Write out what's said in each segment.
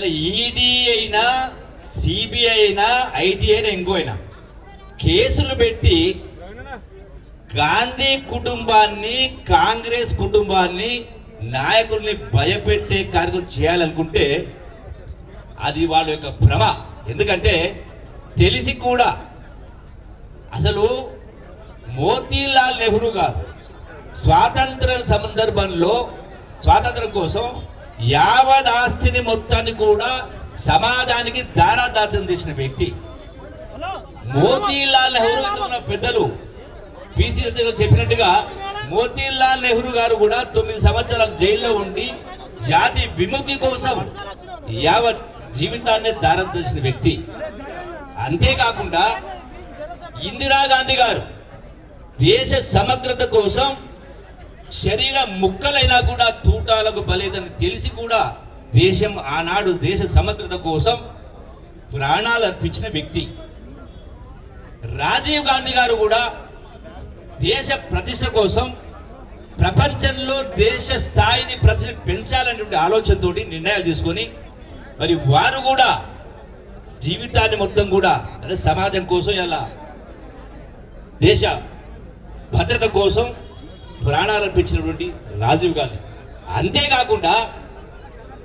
అసలు ఈడీ అయినా సిబిఐ అయినా ఐటీ అయినా ఇంకో అయినా కేసులు పెట్టి గాంధీ కుటుంబాన్ని కాంగ్రెస్ కుటుంబాన్ని నాయకుల్ని భయపెట్టే కార్యక్రమం చేయాలనుకుంటే అది వాళ్ళ యొక్క భ్రమ. ఎందుకంటే తెలిసి కూడా అసలు మోతీలాల్ నెహ్రూ గారు స్వాతంత్ర సందర్భంలో స్వాతంత్రం కోసం యావత్ ఆస్తిని మొత్తాన్ని కూడా సమాజానికి దారాదాతం చేసిన వ్యక్తి. మోతీలాల్ నెహ్రూ ఉన్న పెద్దలు పిసి చెప్పినట్టుగా మోతీలాల్ నెహ్రూ గారు కూడా తొమ్మిది సంవత్సరాలు జైల్లో ఉండి జాతి విముక్తి కోసం యావత్ జీవితాన్ని దారం చేసిన వ్యక్తి. అంతేకాకుండా ఇందిరాగాంధీ గారు దేశ సమగ్రత కోసం శరీర ముక్కలైనా కూడా తూటాలకు బలేదని తెలిసి కూడా దేశం ఆనాడు దేశ సమగ్రత కోసం ప్రాణాలు అర్పించిన వ్యక్తి. రాజీవ్ గాంధీ గారు కూడా దేశ ప్రతిష్ట కోసం ప్రపంచంలో దేశ స్థాయిని ప్రతిష్ట పెంచాలనేటువంటి ఆలోచనతో నిర్ణయాలు తీసుకొని మరి వారు కూడా జీవితాన్ని మొత్తం కూడా అంటే సమాజం కోసం ఎలా దేశ భద్రత కోసం ప్రాణాలు అర్పించినటువంటి రాజీవ్ గాంధీ. అంతేకాకుండా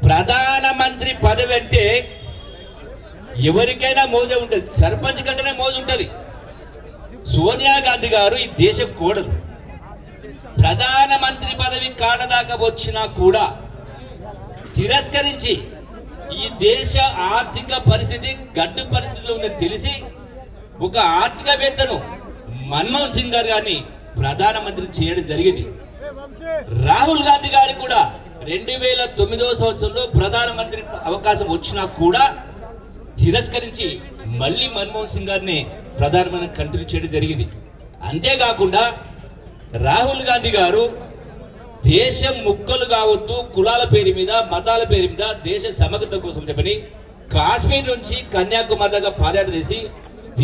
ప్రధానమంత్రి పదవి అంటే ఎవరికైనా మోజే ఉంటుంది. సర్పంచ్ కంటేనే మోజు ఉంటుంది. సోనియా గాంధీ గారు ఈ దేశ కోడలు. ప్రధానమంత్రి పదవి కాడదాకా వచ్చినా కూడా తిరస్కరించి ఈ దేశ ఆర్థిక పరిస్థితి గడ్డు పరిస్థితిలో ఉందని తెలిసి ఒక ఆర్థికవేత్తను మన్మోహన్ సింగ్ గారు కానీ ప్రధానమంత్రి చేయడం జరిగింది. రాహుల్ గాంధీ గారికి కూడా రెండు వేల తొమ్మిదవ సంవత్సరంలో ప్రధానమంత్రి అవకాశం వచ్చినా కూడా తిరస్కరించి మళ్ళీ మన్మోహన్ సింగ్ గారిని ప్రధానమంత్రి కంటిన్యూ చేయడం జరిగింది. అంతేకాకుండా రాహుల్ గాంధీ గారు దేశం ముక్కలు కావద్దు కులాల పేరు మీద మతాల పేరు మీద దేశ సమగ్రత కోసం చెప్పని కాశ్మీర్ నుంచి కన్యాకుమారి దాకా పాదయాత్ర చేసి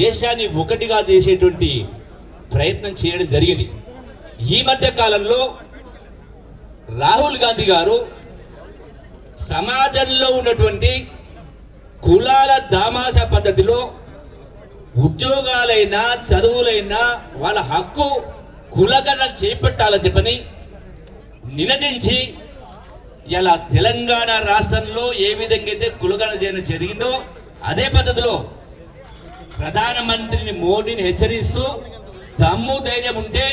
దేశాన్ని ఒకటిగా చేసేటువంటి ప్రయత్నం చేయడం జరిగింది. ఈ మధ్య కాలంలో రాహుల్ గాంధీ గారు సమాజంలో ఉన్నటువంటి కులాల దామాష పద్ధతిలో ఉద్యోగాలైనా చదువులైనా వాళ్ళ హక్కు కులగణ చేపట్టాలని చెప్పని నినదించి ఇలా తెలంగాణ రాష్ట్రంలో ఏ విధంగా అయితే కులగణ చేయడం జరిగిందో అదే పద్ధతిలో ప్రధానమంత్రిని మోడీని హెచ్చరిస్తూ దమ్ము ధైర్యం ఉంటే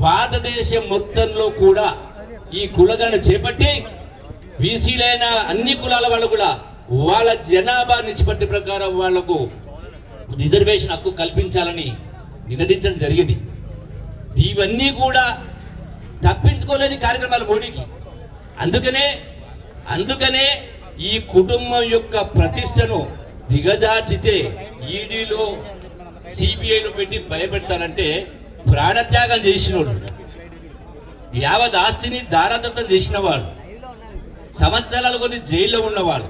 భారతదేశం మొత్తంలో కూడా ఈ కులగణ చేపట్టి బీసీలైన అన్ని కులాల వాళ్ళు కూడా వాళ్ళ జనాభా నిష్పత్తి ప్రకారం వాళ్ళకు రిజర్వేషన్ హక్కు కల్పించాలని నినదించడం జరిగింది. ఇవన్నీ కూడా తప్పించుకోలేని కార్యక్రమాలు మోడీకి. అందుకనే అందుకనే ఈ కుటుంబం యొక్క ప్రతిష్టను దిగజార్చితే ఈడీలో సిబిఐను పెట్టి భయపెడతానంటే ప్రాణత్యాగం చేసినోడు యావత్ ఆస్తిని దారాదత్తం చేసిన వాడు సంవత్సరాల కొద్ది జైల్లో ఉన్నవాడు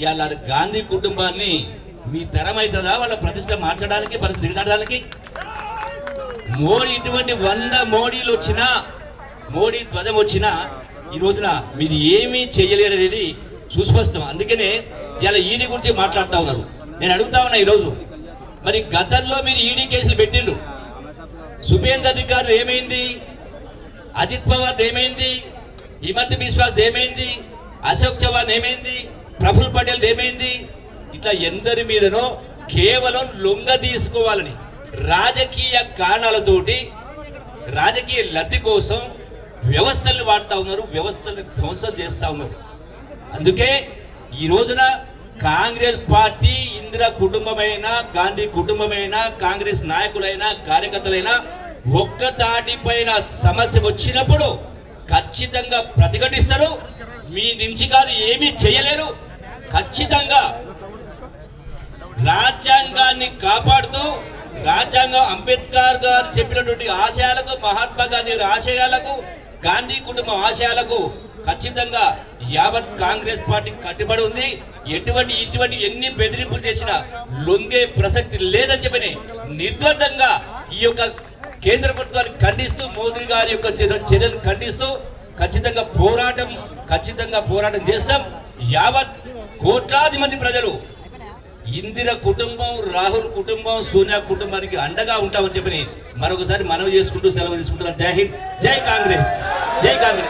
ఇవాళ గాంధీ కుటుంబాన్ని మీ తరం అవుతుందా వాళ్ళ ప్రతిష్ట మార్చడానికి పరిస్థితి దిగడానికి మోడీ ఇటువంటి వంద మోడీలు వచ్చినా మోడీ ధ్వజం వచ్చినా ఈ రోజున మీరు ఏమీ చేయలేరు అనేది సుస్పష్టం. అందుకనే ఇలా ఈడీ గురించి మాట్లాడుతూ ఉన్నారు. నేను అడుగుతా ఉన్నా ఈరోజు. మరి గతంలో మీరు ఈడీ కేసులు పెట్టిండ్రు. సుభేంద్ర అధికారులు ఏమైంది? అజిత్ పవార్ ఏమైంది? హిమంత్ బిశ్వాస్ ఏమైంది? అశోక్ చవాన్ ఏమైంది? ప్రఫుల్ పటేల్ ఏమైంది? ఇట్లా ఎందరి మీదనో కేవలం లొంగ తీసుకోవాలని రాజకీయ కారణాలతోటి రాజకీయ లబ్ధి కోసం వ్యవస్థల్ని వాడుతా ఉన్నారు వ్యవస్థల్ని ధ్వంసం చేస్తూ ఉన్నారు. అందుకే ఈ రోజున కాంగ్రెస్ పార్టీ ఇందిరా కుటుంబమైన గాంధీ కుటుంబమైన కాంగ్రెస్ నాయకులైనా కార్యకర్తలైనా ఒక్క దాటిపైన సమస్య వచ్చినప్పుడు ఖచ్చితంగా ప్రతిఘటిస్తారు. మీ నుంచి కాదు ఏమీ చేయలేరు. ఖచ్చితంగా రాజ్యాంగాన్ని కాపాడుతూ రాజ్యాంగం అంబేద్కర్ గారు చెప్పినటువంటి ఆశయాలకు మహాత్మా గాంధీ ఆశయాలకు గాంధీ కుటుంబం ఆశయాలకు ఖచ్చితంగా యావత్ కాంగ్రెస్ పార్టీ కట్టుబడి ఉంది. ఎటువంటి ఇటువంటి ఎన్ని బెదిరింపులు చేసినా లొంగే ప్రసక్తి లేదని చెప్పని నిర్ద్వందంగా ఈ యొక్క కేంద్ర ప్రభుత్వాన్ని ఖండిస్తూ మోదీ గారి యొక్క చర్యలు ఖండిస్తూ ఖచ్చితంగా పోరాటం ఖచ్చితంగా పోరాటం చేస్తాం. యావత్ కోట్లాది మంది ప్రజలు ఇందిర కుటుంబం రాహుల్ కుటుంబం సోనియా కుటుంబానికి అండగా ఉంటామని చెప్పని మరొకసారి మనవి చేసుకుంటూ సెలవు తీసుకుంటున్నాం. జై హింద్ జై కాంగ్రెస్ జై కాంగ్రెస్.